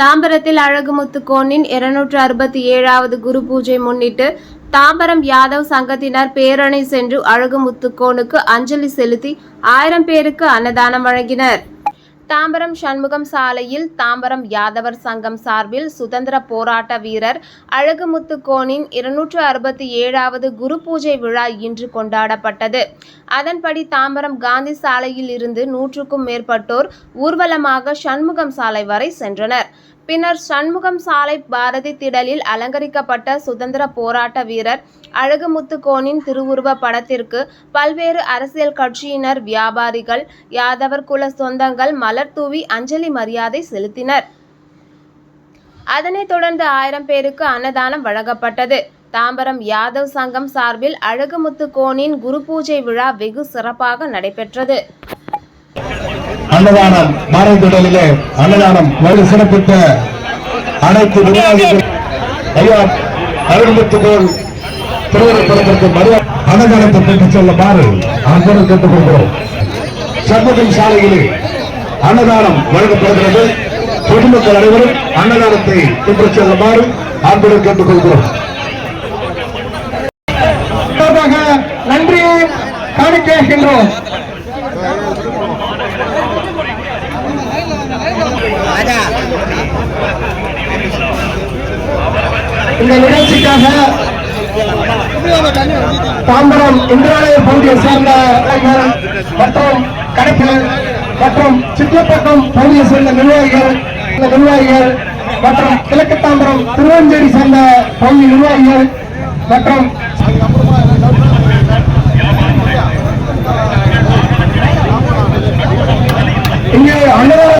தாம்பரத்தில் அழகுமுத்து கோனின் இருநூற்று அறுபத்தி ஏழாவது குரு பூஜை முன்னிட்டு தாம்பரம் யாதவ் சங்கத்தினர் பேரணி சென்று அழகுமுத்து கோனுக்கு அஞ்சலி செலுத்தி ஆயிரம் பேருக்கு அன்னதானம் வழங்கினர். தாம்பரம் சண்முகம் சாலையில் தாம்பரம் யாதவர் சங்கம் சார்பில் சுதந்திர போராட்ட வீரர் அழகுமுத்து கோனின் இருநூற்று அறுபத்தி ஏழாவது குரு பூஜை விழா இன்று கொண்டாடப்பட்டது. அதன்படி தாம்பரம் காந்தி சாலையில் இருந்து நூற்றுக்கும் மேற்பட்டோர் ஊர்வலமாக சண்முகம் சாலை வரை சென்றனர். பின்னர் சண்முகம் சாலை பாரதி திடலில் அலங்கரிக்கப்பட்ட சுதந்திர போராட்ட வீரர் அழகுமுத்துக்கோனின் திருவுருவ படத்திற்கு பல்வேறு அரசியல் கட்சியினர் வியாபாரிகள் யாதவர் குல சொந்தங்கள் மலர் தூவி அஞ்சலி மரியாதை செலுத்தினர். அதனைத் தொடர்ந்து ஆயிரம் பேருக்கு அன்னதானம் வழங்கப்பட்டது. தாம்பரம் யாதவ் சங்கம் சார்பில் அழகுமுத்து கோனின் குரு பூஜை விழா வெகு சிறப்பாக நடைபெற்றது. அன்னதானம் மாறந்தொடரிலே அன்னதானம் வலு சிறப்பித்த அனைத்து நிர்வாகிகள். ஐயா அருள்முத்துகோள் திருவரப்படத்திற்கு மறு அன்னதானத்தை பெற்றுச் செல்லுமாறு அன்புடன் கேட்டுக் கொள்கிறோம் சண்முகம் சாலையிலே அன்னதானம் வழங்கப்படுகிறது. பொதுமக்கள் அனைவரும் அன்னதானத்தை பெற்றுச் செல்லுமாறு அன்புடன் கேட்டுக் கொள்கிறோம் நன்றி காணிக்கின்றோம் இந்த நிகழ்ச்சிக்காக தாம்பரம் இந்திராலய பகுதியை சேர்ந்த மற்றும் கடைகள் மற்றும் சித்திரப்பக்கம் பகுதியை சேர்ந்த நிர்வாகிகள் இந்த நிர்வாகிகள் மற்றும் கிழக்கு தாம்பரம் திருவஞ்சேரி சேர்ந்த பகுதி நிர்வாகிகள் மற்றும் இங்கே அன்னதான